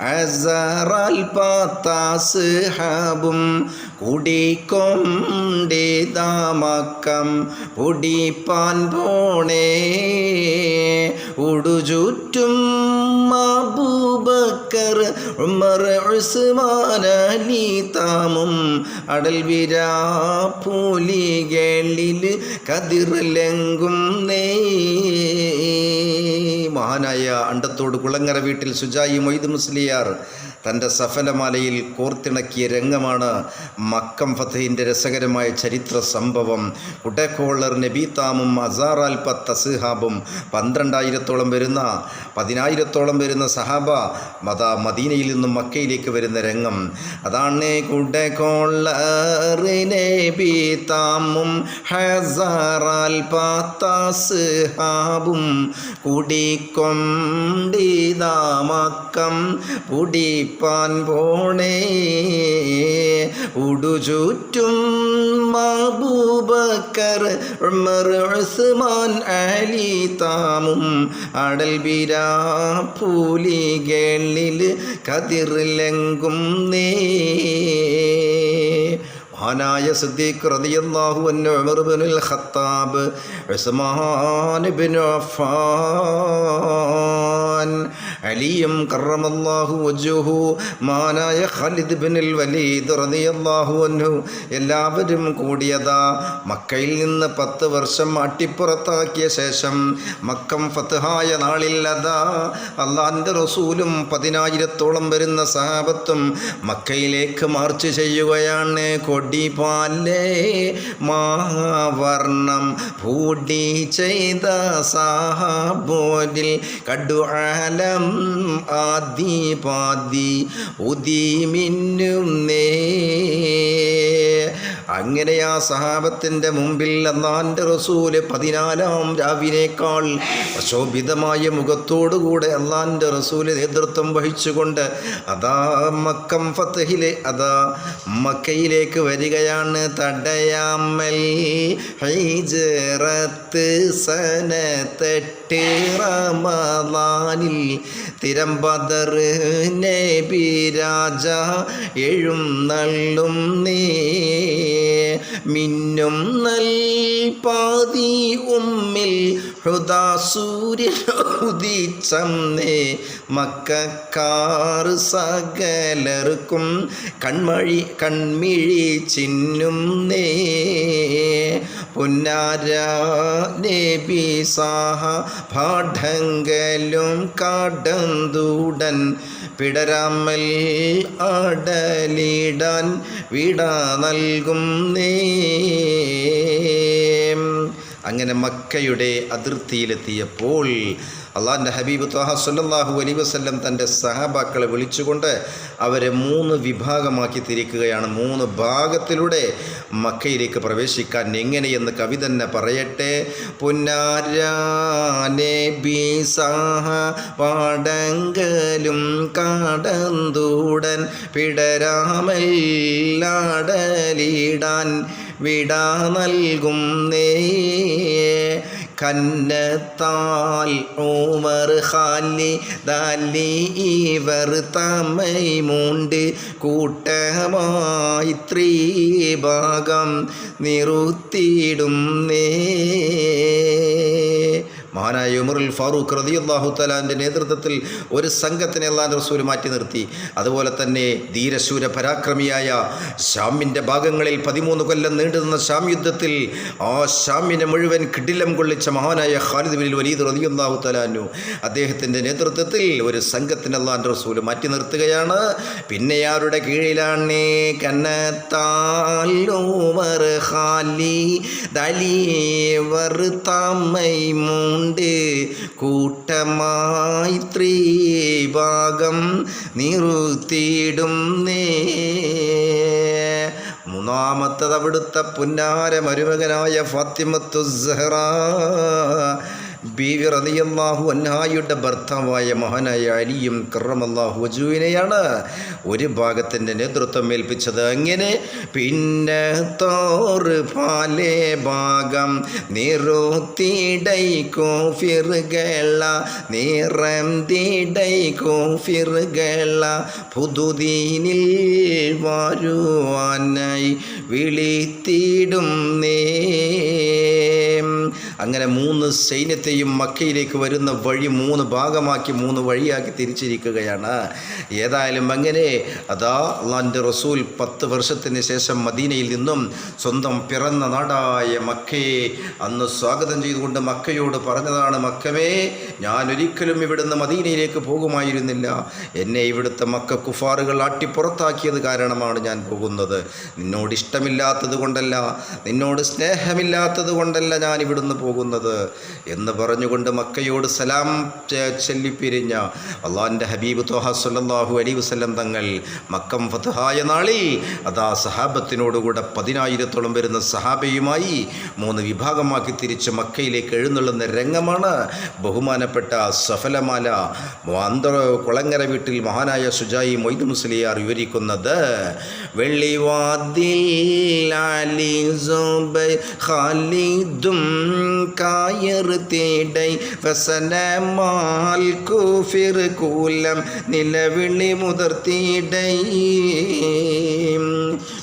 അസറാൽ പാത്താസ് ഹബും കുടിക്കൊണ്ടേതാമക്കം പൊടിപ്പാൻ പോണേ. ഉടുചുറ്റും അബൂബക്കർ ഉമർ ഉസ്മാൻ അലി താമും. അടൽ വിരാ കതിർ ലങ്കും നേ മഹാനായ അണ്ടത്തോട് കുളങ്ങര വീട്ടിൽ സുജായി മൊയ്ത് മുസ്ലിയാർ തന്റെ സഫലമാലയിൽ കോർത്തിണക്കിയ രംഗമാണ് മക്കം ഫത്തഹിന്റെ രസകരമായ ചരിത്ര സംഭവം. കുട്ടക്കോളർ നബീതാമും അസാറാൽ പത്ത് അസുഹാബും പന്ത്രണ്ടായിരത്തോളം വരുന്ന പതിനായിരത്തോളം വരുന്ന സഹാബ മത മദീനയിൽ നിന്നും മക്കയിലേക്ക് വരുന്ന രംഗം. അതാണ് കുട്ടക്കോളർ നബീതാമും ഹസാറാൽ പത്ത് അസുഹാബും കുടിക്കൊണ്ടിതാ മക്കം പുടിപ്പാൻ പോണേ. ഉടുചുറ്റും മാബൂബക്കർ ഉമർ ഉസ്മാൻ അലി താമും അടൽ ബിരാ കതിർ ലങ്കും നേ. മഹാനായ Siddique Umar ibnul Khattab Usman അലിയും കറമല്ലാഹു വജുഹു മഹാനായ ഖാലിദ് ബിനുൽ വലീദ് റളിയല്ലാഹു അൻഹു എല്ലാവരും കൂടിയതാ മക്കയിൽ നിന്ന് പത്ത് വർഷം അട്ടിപ്പുറത്താക്കിയ ശേഷം മക്കം ഫത്ഹായ നാളിൽ അതാ അള്ളാഹിന്റെ റസൂലും പതിനായിരത്തോളം വരുന്ന സഹാബത്തും മക്കയിലേക്ക് മാർച്ച് ചെയ്യുകയാണ്. കൊടിപാലേ മാവർണം പൂടി ചെയ്ത സാഹബോരിൽ കടുആലം ഉദി മിന്നും നേ അങ്ങനെ ആ സഹാബത്തിന്റെ മുമ്പിൽ അള്ളാന്റെ റസൂൽ പതിനാലാം രാവിനേക്കാൾ പ്രശോഭിതമായ മുഖത്തോടുകൂടെ അള്ളാന്റെ റസൂൽ നേതൃത്വം വഹിച്ചുകൊണ്ട് അതാ മക്കം ഫത്തഹിലെ അതാ മക്കയിലേക്ക് വരികയാണ്. തടയാമൽ ഹൈജറത്ത് സനത്തെട്ട് റമദാനിൽ തിരമ്പതർ നബി രാജ എഴുന്നള്ളും നീ. മിന്നും നൽ പാതി ഉമ്മിൽ ഹൃദാ സൂര്യൻ ഉദിച്ചന്നേ മക്കാർ സകലർക്കും കൺമഴി കൺമിഴി ചിന്നും നേ. പുന്നാര നബി സാഹ പാഠങ്കലും കാടന്തൂടൻ പിടരാമൽ ആടലിടാൻ വിട നൽകും നേ. അങ്ങനെ മക്കയുടെ അതിർത്തിയിലെത്തിയപ്പോൾ അള്ളാഹിന്റെ ഹബീബ് ത്വാഹ സുല്ലാഹു അലി വസ്ല്ലം തന്റെ സഹാബാക്കളെ വിളിച്ചുകൊണ്ട് അവരെ മൂന്ന് വിഭാഗമാക്കി തിരിക്കുകയാണ്. മൂന്ന് ഭാഗത്തിലൂടെ മക്കയിലേക്ക് പ്രവേശിക്കാൻ എങ്ങനെയെന്ന് കവി തന്നെ പറയട്ടെ. പുന്നാരബി സാഹ പാടങ്കലും കാടന്തൂടൻ പിടരാമല്ലാടലിടാൻ വിടാ നൽകും നേ കന്നത്താൽ ഉമർ ഖാലി ദാലി ഇവർ തമൈമുണ്ട് കൂട്ടമായി ത്രീഭാഗം നിറുത്തിയിടും നേ മഹാനായ ഉമറുൽ ഫാറൂഖ് റതിയുല്ലാഹു തലാന്റെ നേതൃത്വത്തിൽ ഒരു സംഘത്തിനെ അള്ളാൻ റസൂൽ മാറ്റി നിർത്തി. അതുപോലെ തന്നെ ധീരശൂര പരാക്രമിയായ ഷാമിന്റെ ഭാഗങ്ങളിൽ പതിമൂന്ന് കൊല്ലം നീണ്ടുനിന്ന ഷാം യുദ്ധത്തിൽ ആ ഷാമിനെ മുഴുവൻ കിടിലം കൊള്ളിച്ച മഹാനായ ഖാലിദ് ബിൻ വലീദ് റതിയുല്ലാഹു തലാനു അദ്ദേഹത്തിന്റെ നേതൃത്വത്തിൽ ഒരു സംഘത്തിന് അള്ളാൻ റസൂൽ മാറ്റി നിർത്തുകയാണ്. പിന്നെ ആരുടെ കീഴിലാണ്? കന്നത്താലോ ഖാലി ദലീവർ തമൈമൂണ്ട് കൂട്ടമായി ത്രീഭാഗം നിറുത്തിയിടും നേ. മൂന്നാമത്തത് അവിടുത്തെ പുന്നാര മരുമകനായ ഫാത്തിമത്തു സഹറ ബീവി റതിയല്ലാഹു അൻഹായുടെ ഭർത്താവായ മഹാനായ അലിയും കറമല്ലാഹു വജുവിനെയാണ് ഒരു ഭാഗത്തിന്റെ നേതൃത്വം ഏൽപ്പിച്ചത്. അങ്ങനെ പിന്നെ തോറ് പാലേ ഭാഗം നിറുത്തിടൈ കോഫിറുകള നിറം തീടൈ കോഫിറുകള പുതുദീനിൽ വരുവാനായി വിളിത്തിടും നേ അങ്ങനെ മൂന്ന് സൈന്യത്തെയും മക്കയിലേക്ക് വരുന്ന വഴി മൂന്ന് ഭാഗമാക്കി മൂന്ന് വഴിയാക്കി തിരിച്ചിരിക്കുകയാണ്. ഏതായാലും അങ്ങനെ അതാ അള്ളാന്റെ റസൂൽ പത്ത് വർഷത്തിന് ശേഷം മദീനയിൽ നിന്നും സ്വന്തം പിറന്ന നാടായ മക്കയെ അന്ന് സ്വാഗതം ചെയ്തുകൊണ്ട് മക്കയോട് പറഞ്ഞതാണ് മക്കമേ ഞാനൊരിക്കലും ഇവിടുന്ന് മദീനയിലേക്ക് പോകുമായിരുന്നില്ല. എന്നെ ഇവിടുത്തെ മക്ക കുഫാറുകൾ ആട്ടിപ്പുറത്താക്കിയത് കാരണമാണ് ഞാൻ പോകുന്നത്. നിന്നോട് ഇഷ്ടമില്ലാത്തത് കൊണ്ടല്ല നിന്നോട് സ്നേഹമില്ലാത്തത് കൊണ്ടല്ല ഞാൻ ഇവിടുന്ന് പോകുന്നത് എന്ന് പറഞ്ഞുകൊണ്ട് മക്കയോട് സലാം ചൊല്ലിപ്പിരിഞ്ഞ അള്ളാഹിന്റെ ഹബീബ് തോഹ സല്ലല്ലാഹു അലി വസ്ലം തങ്ങൾ മക്കം ഫതഹായ നാളിൽ അതാ സഹാബത്തിനോടുകൂടെ പതിനായിരത്തോളം വരുന്ന സഹാബയുമായി മൂന്ന് വിഭാഗമാക്കി തിരിച്ച് മക്കയിലേക്ക് എഴുന്നള്ളുന്ന രംഗമാണ് ബഹുമാനപ്പെട്ട സഫലമാല അന്തർ കുളങ്ങര വീട്ടിൽ മഹാനായ സുജായി മൊയ്ത് മുസ്ലിയാർ വിവരിക്കുന്നത് സുബൈ ഖാലിദും കായർ തേടൈ. വസനമാൽ കൂഫിർ കൂലം നിലവിളി മുതിർത്തിടൈ.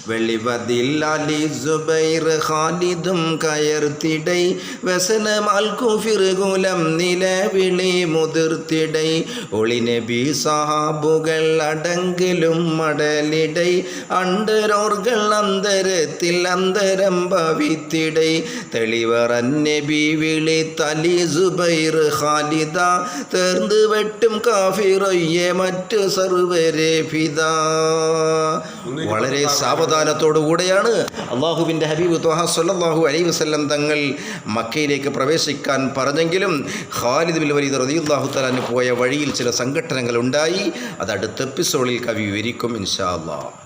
വെള്ളിവതിൽ അലി സുബൈർ ഖാലിദും കയർത്തിടൈ വസനമാൽ കൂഫിർ കൂലം നിലവിളി മുതിർത്തിടൈ ഒളിനബി സഹാബുകൾ അടങ്കിലും മടലിടൈ അണ്ടരോർകൾ അന്തരത്തിൽ അന്തരം ഭവിത്തിടൈ തെളിവറന്നബി വിളി തലി സുബൈർ ഖാലിദ തേർന്ന് വെട്ടും കാഫിറൊയ്യെ മറ്റു സർവരെ പിത വളരെ സാവധാനത്തോടു കൂടെയാണ് അള്ളാഹുവിന്റെ ഹബീബ് ത്വഹ സല്ലല്ലാഹു അലൈ വസല്ലം തങ്ങൾ മക്കയിലേക്ക് പ്രവേശിക്കാൻ പറഞ്ഞെങ്കിലും ഖാലിദ് ബിൽ വലീദ് റളിയല്ലാഹു തലാന് പോയ വഴിയിൽ ചില സംഘടനകൾ ഉണ്ടായി അത് അടുത്ത എപ്പിസോഡിൽ കവി വിവരിക്കും ഇൻഷാ അള്ളാഹ്